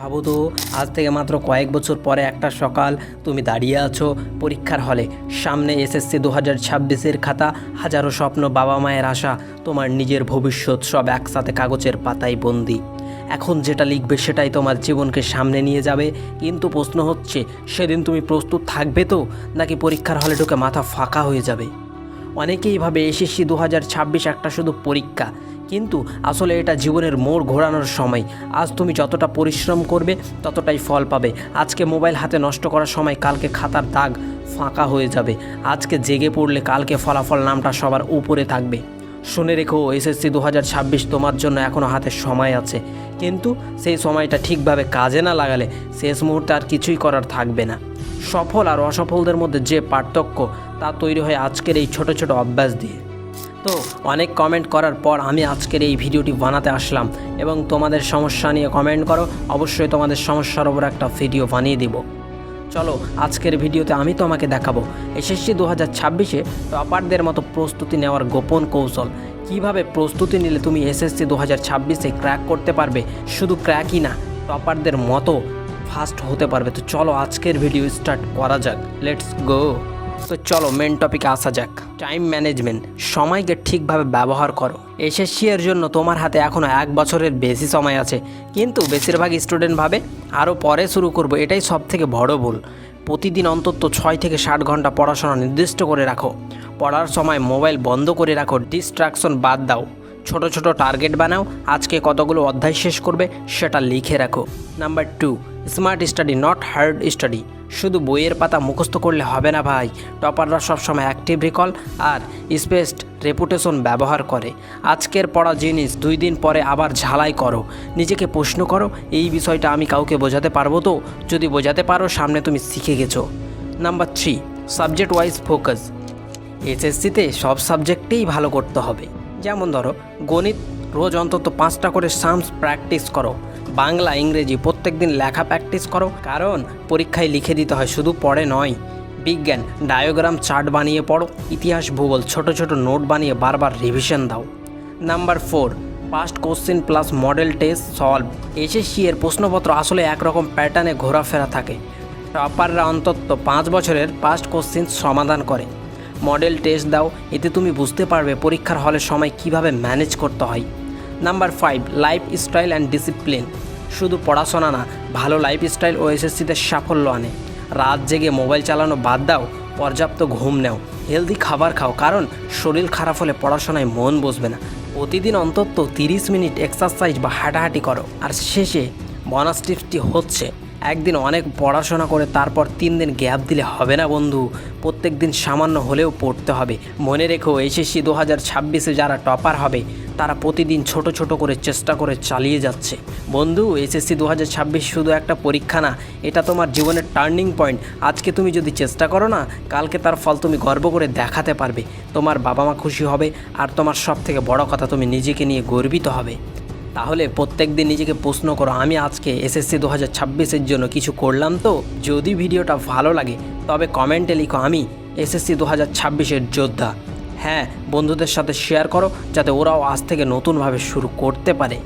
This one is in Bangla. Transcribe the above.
ভাবো তো, আজ থেকে মাত্র কয়েক বছর পরে একটা সকাল তুমি দাঁড়িয়ে আছো পরীক্ষার হলে। সামনে এসএসসি দু হাজার ছাব্বিশের খাতা, হাজারো স্বপ্ন বাবা মায়ের আশা, তোমার নিজের ভবিষ্যৎ সব একসাথে কাগজের পাতায় বন্দি। এখন যেটা লিখবে সেটাই তোমার জীবনকে সামনে নিয়ে যাবে। কিন্তু প্রশ্ন হচ্ছে, সেদিন তুমি প্রস্তুত থাকবে তো, নাকি পরীক্ষার হলে ঢুকে মাথা ফাঁকা হয়ে যাবে? অনেকেই ভাবে এসএসসি দু হাজার ছাব্বিশ একটা শুধু পরীক্ষা কিন্তু আসলে এটা জীবনের মোড় ঘোরানোর সময়। আজ তুমি যতটা পরিশ্রম করবে, ততটাই ফল পাবে। আজকে মোবাইল হাতে নষ্ট করার সময় কালকে খাতার দাগ ফাঁকা হয়ে যাবে। আজকে জেগে পড়লে কালকে ফলাফল নামটা সবার উপরে থাকবে। শুনে রেখো, এসএসসি দু হাজার ছাব্বিশ তোমার জন্য এখনও হাতে সময় আছে। কিন্তু সেই সময়টা ঠিকভাবে কাজে না লাগালে শেষ মুহূর্তে আর কিছুই করার থাকবে না। সফল আর অসফলদের মধ্যে যে পার্থক্য, তা তৈরি হয় আজকের এই ছোট ছোট অভ্যাস দিয়ে। তো অনেক কমেন্ট করার পর আমি আজকের এই ভিডিওটি বানাতে আসলাম এবং তোমাদের সমস্যা নিয়ে কমেন্ট করো, অবশ্যই তোমাদের সমস্যার ওপর একটা ভিডিও বানিয়ে দিব। চলো, আজকের ভিডিওতে আমি তোমাকে দেখাবো। এসএসসি দু হাজার ছাব্বিশে টপারদের মতো প্রস্তুতি নেওয়ার গোপন কৌশল। কীভাবে প্রস্তুতি নিলে তুমি এসএসসি দু হাজার ছাব্বিশে ক্র্যাক করতে পারবে? শুধু ক্র্যাকই না, টপারদের মতো ফাস্ট হতে পারবে। তো চলো, আজকের ভিডিও স্টার্ট করা যাক। লেটস গো তো চলো মেন টপিকে আসা যাক। টাইম ম্যানেজমেন্ট সময়কে ঠিকভাবে ব্যবহার করো। এসএসসি এর জন্য তোমার হাতে এখনও এক বছরের বেশি সময় আছে। কিন্তু বেশিরভাগ স্টুডেন্ট ভাবে আরও পরে শুরু করব, এটাই সব থেকে বড় ভুল। প্রতিদিন অন্তত ছয় থেকে ষাট ঘণ্টা পড়াশোনা নির্দিষ্ট করে রাখো। পড়ার সময় মোবাইল বন্ধ করে রাখো ডিস্ট্রাকশন বাদ দাও। ছোট ছোট টার্গেট বানাও, আজকে কতগুলো অধ্যায় শেষ করবে সেটা লিখে রাখো। Number two smart study not hard study শুধু বইয়ের পাতা মুখস্থ করলে হবে না ভাই। টপাররা সবসময় অ্যাক্টিভ রিকল আর স্পেসড রেপুটেশন ব্যবহার করে। আজকের পড়া জিনিস দুই দিন পরে আবার ঝালাই করো। নিজেকে প্রশ্ন করো, এই বিষয়টা আমি কাউকে বোঝাতে পারব তো? যদি বোঝাতে পারো, সামনে তুমি শিখে গেছো। Number three subject wise focus এসএসসিতে সব সাবজেক্টেই ভালো করতে হবে। যেমন ধরো, গণিত রোজ অন্তত পাঁচটা করে সামস প্র্যাকটিস করো। বাংলা, ইংরেজি প্রত্যেক দিন লেখা প্র্যাকটিস করো। কারণ পরীক্ষায় লিখে দিতে হয়, শুধু পড়ে নয়। বিজ্ঞান, ডায়োগ্রাম চার্ট বানিয়ে পড়ো। ইতিহাস, ভূগোল, ছোট ছোট নোট বানিয়ে বারবার রিভিশন দাও। Number four past question plus model test solve SSC এর প্রশ্নপত্র আসলে একরকম প্যাটার্নে ঘোরাফেরা থাকে। টপাররা অন্তত পাঁচ বছরের পাস্ট কোশ্চেন সমাধান করে। মডেল টেস্ট দাও, এতে তুমি বুঝতে পারবে পরীক্ষার হলের সময় কীভাবে ম্যানেজ করতে হয়। Number five, lifestyle and discipline. শুধু পড়াশোনা না, ভালো লাইফ স্টাইল ও এসএসসিতে সাফল্য আনে। রাত জেগে মোবাইল চালানো বাদ দাও, পর্যাপ্ত ঘুম নেও। হেলদি খাবার খাও, কারণ শরীর খারাপ হলে পড়াশোনায় মন বসবে না। প্রতিদিন অন্তত তিরিশ মিনিট এক্সারসাইজ বা হাঁটাহাঁটি করো, আর শেষে বোনাস টিপসটি হচ্ছে একদিন অনেক পড়াশোনা করে তারপর তিন দিন গ্যাপ দিলে হবে না বন্ধু। প্রত্যেক দিন সামান্য হলেও পড়তে হবে। মনে রেখো এসএসসি দু হাজার ছাব্বিশে যারা টপার হবে, তারা প্রতিদিন ছোট ছোট করে চেষ্টা করে চালিয়ে যাচ্ছে। বন্ধু এসএসসি দু হাজার ছাব্বিশ শুধু একটা পরীক্ষা না, এটা তোমার জীবনের টার্নিং পয়েন্ট। আজকে তুমি যদি চেষ্টা করো না, কালকে তার ফল তুমি গর্ব করে দেখাতে পারবে। তোমার বাবা মা খুশি হবে, আর তোমার সব থেকে বড় কথা, তুমি নিজেকে নিয়ে গর্বিত হবে। তাহলে প্রত্যেক দিন নিজেকে প্রশ্ন করো, আমি আজকে এসএসসি দু হাজার ছাব্বিশের জন্য কিছু করলাম তো? যদি ভিডিওটা ভালো লাগে, তবে কমেন্টে লিখো, আমি এসএসসি দু হাজার ছাব্বিশের যোদ্ধা। হ্যাঁ বন্ধুদের সাথে শেয়ার করো, যাতে ওরাও আজ থেকে নতুনভাবে শুরু করতে পারে।